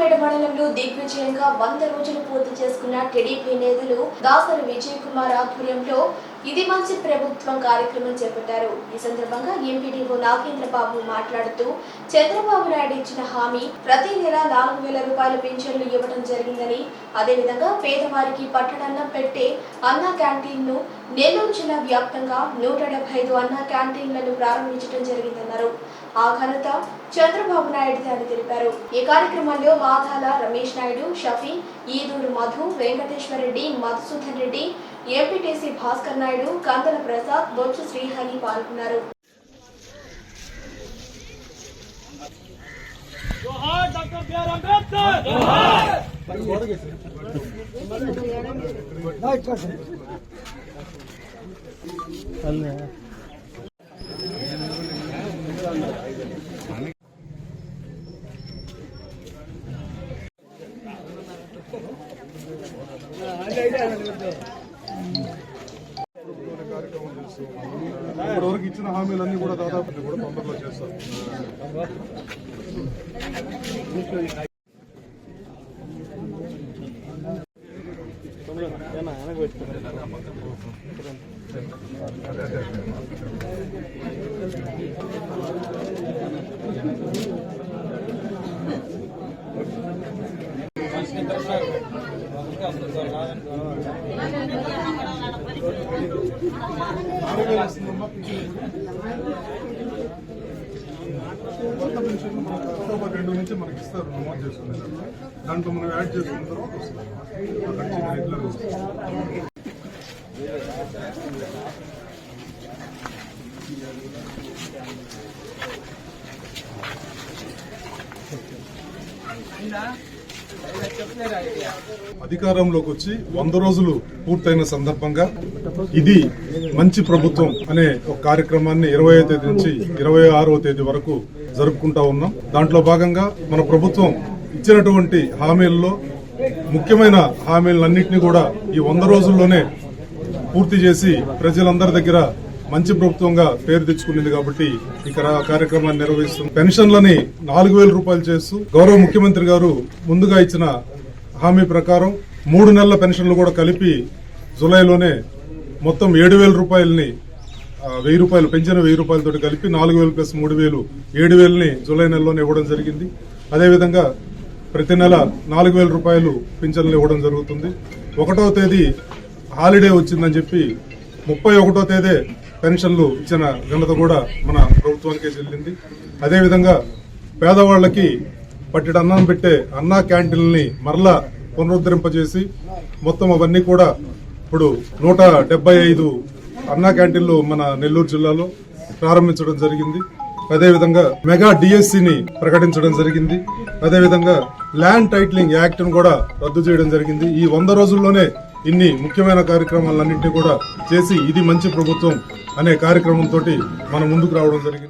నాగులపేట మండలంలో దిగ్విజయంగా వంద రోజులు పూర్తి చేసుకున్న టీడీపీ నేతలు దాసరి విజయ్ కుమార్ ఆధ్వర్యంలో ఇది మంచి ప్రభుత్వం కార్యక్రమం చేపట్టారు. ఈ సందర్భంగా ఎంపీడీఓ నాగేంద్ర బాబు మాట్లాడుతూ చంద్రబాబు నాయుడు ఇచ్చిన హామీ ప్రతి నెల నాలుగు వేల రూపాయల పింఛన్లు ఇవ్వడం జరిగిందని అదేవిధంగా పేదవారికి పట్టణాల్లో పెట్టే అన్న క్యాంటీన్ను నెల్లూరు జిల్లా వ్యాప్తంగా నూట డెబ్బై ఐదు అన్న క్యాంటీన్లను ప్రారంభించడం జరిగిందన్నారు. ఆ ఘనత చంద్రబాబు నాయుడుదే అని తెలిపారు. ఈ కార్యక్రమంలో మాధాల రమేష్ నాయుడు షఫీ ఈదూరు మధు వెంకటేశ్వర రెడ్డి మధుసూదన్ రెడ్డి एपीटीसी भास्कर नायडू कंदन प्रसाद बोच श्रीहरि पाल्गोन्नारु ఇప్పటివరకు ఇచ్చిన హామీలన్నీ కూడా దాదాపు కూడా తొందరలో చేస్తారు కొత్త పెన్షన్ అక్టోబర్ రెండు నుంచి మనకి ఇస్తారు నమోదు దాంట్లో మనం యాడ్ చేసుకున్న తర్వాత వస్తుంది. రెగ్యులర్ వస్తుంది అధికారంలోకి వచ్చి వంద రోజులు పూర్తయిన సందర్భంగా ఇది మంచి ప్రభుత్వం అనే ఒక కార్యక్రమాన్ని ఇరవై తేదీ నుంచి ఇరవై ఆరవ తేదీ వరకు జరుపుకుంటా ఉన్నాం. దాంట్లో భాగంగా మన ప్రభుత్వం ఇచ్చినటువంటి హామీల్లో ముఖ్యమైన హామీలన్నింటినీ కూడా ఈ వంద రోజుల్లోనే పూర్తి చేసి ప్రజలందరి దగ్గర మంచి ప్రభుత్వంగా పేరు తెచ్చుకునింది కాబట్టి ఇక్కడ కార్యక్రమాన్ని నిర్వహిస్తుంది. పెన్షన్లని నాలుగు వేల రూపాయలు చేస్తూ గౌరవ ముఖ్యమంత్రి గారు ముందుగా ఇచ్చిన హామీ ప్రకారం మూడు నెలల పెన్షన్లు కూడా కలిపి జులైలోనే మొత్తం ఏడు వేల రూపాయలని వెయ్యి రూపాయలు పెంచిన వెయ్యి రూపాయలతో కలిపి నాలుగు వేలు ప్లస్ మూడు వేలు ఏడు వేలని జూలై నెలలోనే ఇవ్వడం జరిగింది. అదేవిధంగా ప్రతి నెల నాలుగు వేల రూపాయలు పింఛన్లు ఇవ్వడం జరుగుతుంది. ఒకటో తేదీ హాలిడే వచ్చిందని చెప్పి ముప్పై ఒకటో తేదీ పెన్షన్లు ఇచ్చిన ఘనత కూడా మన ప్రభుత్వానికే చెల్లింది. అదేవిధంగా పేదవాళ్ళకి పట్టెడు అన్నం పెట్టే అన్నా క్యాంటీన్లని మరలా పునరుద్ధరింపజేసి మొత్తం అవన్నీ కూడా ఇప్పుడు నూట డెబ్బై ఐదు అన్నా క్యాంటీన్లు మన నెల్లూరు జిల్లాలో ప్రారంభించడం జరిగింది. అదేవిధంగా మెగా డిఎస్సిని ప్రకటించడం జరిగింది. అదేవిధంగా ల్యాండ్ టైటిలింగ్ యాక్ట్ను కూడా రద్దు చేయడం జరిగింది. ఈ వంద రోజుల్లోనే ఇన్ని ముఖ్యమైన కార్యక్రమాలన్నింటినీ కూడా చేసి ఇది మంచి ప్రభుత్వం. అనే కార్యక్రమంతో మనం ముందుకు రావడం జరిగింది.